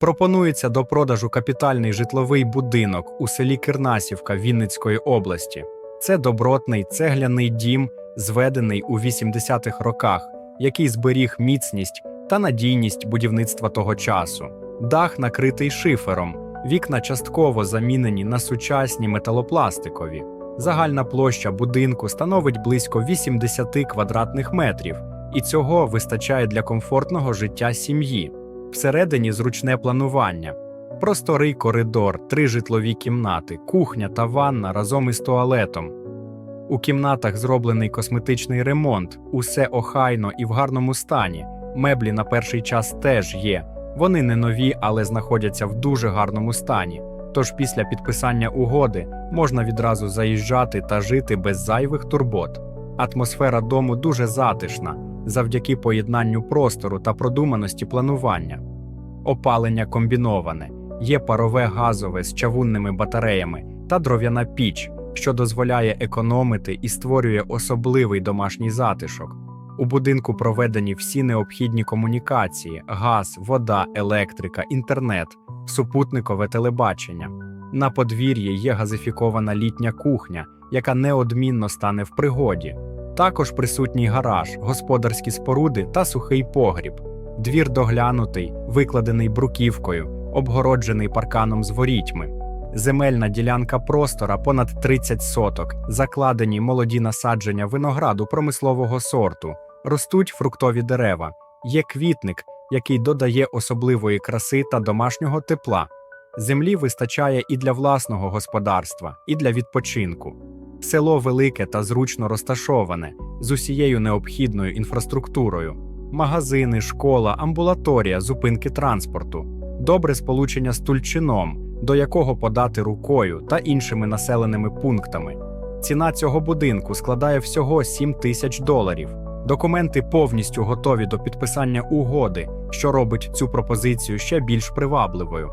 Пропонується до продажу капітальний житловий будинок у селі Кирнасівка Вінницької області. Це добротний цегляний дім, зведений у 80-х роках, який зберіг міцність та надійність будівництва того часу. Дах накритий шифером, вікна частково замінені на сучасні металопластикові. Загальна площа будинку становить близько 80 квадратних метрів, і цього вистачає для комфортного життя сім'ї. Всередині зручне планування. Просторий коридор, три житлові кімнати, кухня та ванна разом із туалетом. У кімнатах зроблений косметичний ремонт, усе охайно і в гарному стані. Меблі на перший час теж є. Вони не нові, але знаходяться в дуже гарному стані. Тож після підписання угоди можна відразу заїжджати та жити без зайвих турбот. Атмосфера дому дуже затишна завдяки поєднанню простору та продуманості планування. Опалення комбіноване, є парове газове з чавунними батареями та дров'яна піч, що дозволяє економити і створює особливий домашній затишок. У будинку проведені всі необхідні комунікації: газ, вода, електрика, інтернет, супутникове телебачення. На подвір'ї є газифікована літня кухня, яка неодмінно стане в пригоді. Також присутній гараж, господарські споруди та сухий погріб. Двір доглянутий, викладений бруківкою, обгороджений парканом з ворітьми. Земельна ділянка простора понад 30 соток, закладені молоді насадження винограду промислового сорту, ростуть фруктові дерева, є квітник, який додає особливої краси та домашнього тепла. Землі вистачає і для власного господарства, і для відпочинку. Село велике та зручно розташоване, з усією необхідною інфраструктурою: магазини, школа, амбулаторія, зупинки транспорту, добре сполучення з Тульчином, до якого подати рукою та іншими населеними пунктами. Ціна цього будинку складає всього 7 тисяч доларів. Документи повністю готові до підписання угоди, що робить цю пропозицію ще більш привабливою.